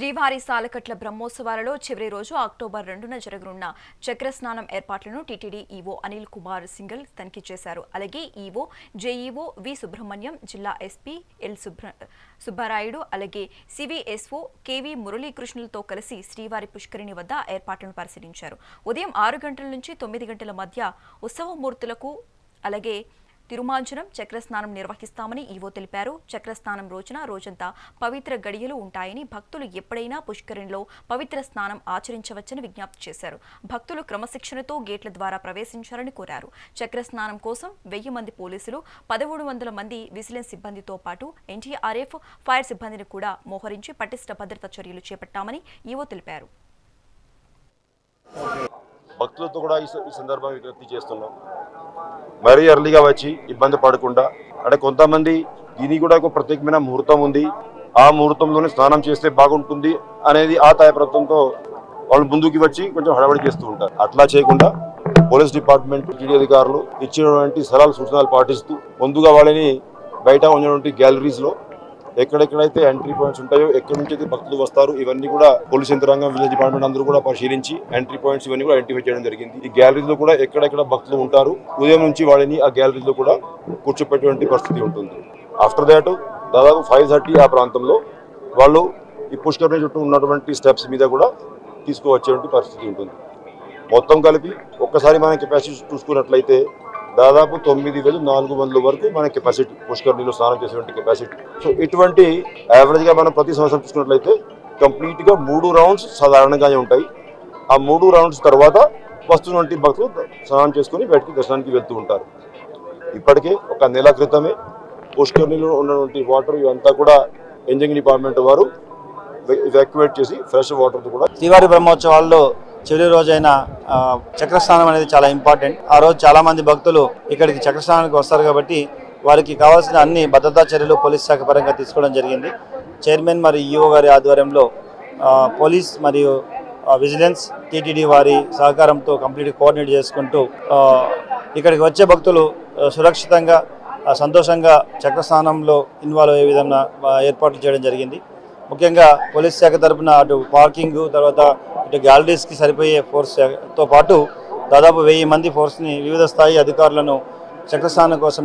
శ్రీవారి సాలకట్ల బ్రహ్మోత్సవాలలో చివరి రోజు అక్టోబర్ రెండున జరగనున్న చక్ర స్నానం ఏర్పాట్లను టీటీడీ ఈవో అనిల్ కుమార్ సింగల్ తనిఖీ చేశారు. అలాగే ఈవో జేఈఓ వి సుబ్రహ్మణ్యం జిల్లా ఎస్పీ ఎల్ సుబ్ర సుబ్బారాయుడు అలాగే సివిఎస్ఓ కేవి మురళీకృష్ణులతో కలిసి శ్రీవారి పుష్కరిణి వద్ద ఏర్పాట్లను పరిశీలించారు. ఉదయం ఆరు గంటల నుంచి తొమ్మిది గంటల మధ్య ఉత్సవమూర్తులకు అలాగే తిరుమాంజనం చక్రస్నానం నిర్వహిస్తామని ఈవో తెలిపారు. చక్రస్నానం రోజున రోజంతా పవిత్ర గడియలు ఉంటాయని భక్తులు ఎప్పుడైనా పుష్కరిణిలో పవిత్ర స్నానం ఆచరించవచ్చని విజ్ఞప్తి చేశారు. భక్తులు క్రమశిక్షణతో గేట్ల ద్వారా ప్రవేశించాలని కోరారు. చక్రస్నానం కోసం వెయ్యి మంది పోలీసులు పదమూడు వందల మంది విజిలెన్స్ సిబ్బందితో పాటు ఎన్టీఆర్ఎఫ్ ఫైర్ సిబ్బందిని కూడా మోహరించి పటిష్ట భద్రతా చర్యలు చేపట్టామని ఈవో తెలిపారు. భక్తులతో కూడా ఈ సందర్భం విజ్ఞప్తి చేస్తున్నాం. మరీ ఎర్లీగా వచ్చి ఇబ్బంది పడకుండా అంటే కొంతమంది దీనికి కూడా ఒక ప్రత్యేకమైన ముహూర్తం ఉంది. ఆ ముహూర్తంలోనే స్నానం చేస్తే బాగుంటుంది అనేది ఆ తాయప్రతంతో వాళ్ళు ముందుకు వచ్చి కొంచెం హడబడి చేస్తూ ఉంటారు. అట్లా చేయకుండా పోలీస్ డిపార్ట్మెంట్ టీడీ అధికారులు ఇచ్చినటువంటి సలహాలు సూచనలు పాటిస్తూ ముందుగా వాళ్ళని బయట ఉన్నటువంటి గ్యాలరీస్లో ఎక్కడెక్కడైతే ఎంట్రీ పాయింట్స్ ఉంటాయో ఎక్కడి నుంచి అయితే భక్తులు వస్తారు ఇవన్నీ కూడా పోలీస్ యంత్రాంగం విలేజ్ డిపార్ట్మెంట్ అందరూ కూడా పరిశీలించి ఎంట్రీ పాయింట్స్ ఇవన్నీ కూడా ఐడెంటిఫై చేయడం జరిగింది. ఈ గ్యాలరీలో కూడా ఎక్కడెక్కడ భక్తులు ఉంటారు ఉదయం నుంచి వాళ్ళని ఆ గ్యాలరీలో కూడా కూర్చోపెట్టేటువంటి పరిస్థితి ఉంటుంది. ఆఫ్టర్ దాట్ దాదాపు ఫైవ్ థర్టీ ఆ ప్రాంతంలో వాళ్ళు ఈ పుష్కరిణి చుట్టూ ఉన్నటువంటి స్టెప్స్ మీద కూడా తీసుకువచ్చేటువంటి పరిస్థితి ఉంటుంది. మొత్తం కలిపి ఒక్కసారి మనం కెపాసిటీ చూసుకున్నట్లయితే దాదాపు తొమ్మిది వేలు నాలుగు వందల వరకు మన కెపాసిటీ పుష్కరిణిలో స్నానం చేసేటువంటి కెపాసిటీ. సో ఇటువంటి యావరేజ్గా మనం ప్రతి సంవత్సరం చూసుకున్నట్లయితే కంప్లీట్గా మూడు రౌండ్స్ సాధారణంగానే ఉంటాయి. ఆ మూడు రౌండ్స్ తర్వాత వస్తున్నటువంటి భక్తులు స్నానం చేసుకుని బయటికి దర్శనానికి వెళ్తూ ఉంటారు. ఇప్పటికే ఒక నెల క్రితమే పుష్కరిణిలో ఉన్నటువంటి వాటర్ ఇవంతా కూడా ఇంజనీరింగ్ డిపార్ట్మెంట్ వారు ఎవాక్యువేట్ చేసి ఫ్రెష్ వాటర్తో కూడా శ్రీవారి బ్రహ్మోత్సవాల్లో చివరి రోజైన చక్రస్నానం అనేది చాలా ఇంపార్టెంట్. ఆ రోజు చాలా మంది భక్తులు ఇక్కడికి చక్రస్నానానికి వస్తారు కాబట్టి వారికి కావాల్సిన అన్ని భద్రతా చర్యలు పోలీస్ శాఖ పరంగా తీసుకోవడం జరిగింది. చైర్మన్ మరియు ఈఓ గారి ఆధ్వర్యంలో పోలీస్ మరియు విజిలెన్స్ టీటీడీ వారి సహకారంతో కంప్లీట్ కోఆర్డినేట్ చేసుకుంటూ ఇక్కడికి వచ్చే భక్తులు సురక్షితంగా సంతోషంగా చక్రస్నానంలో ఇన్వాల్వ్ అయ్యే విధంగా ఏర్పాట్లు చేయడం జరిగింది. ముఖ్యంగా పోలీస్ శాఖ తరపున అటు పార్కింగ్ తర్వాత ఇటు గ్యాలరీస్కి సరిపోయే ఫోర్స్తో పాటు దాదాపు వెయ్యి మంది ఫోర్స్ని వివిధ స్థాయి అధికారులను చక్రస్థానం కోసం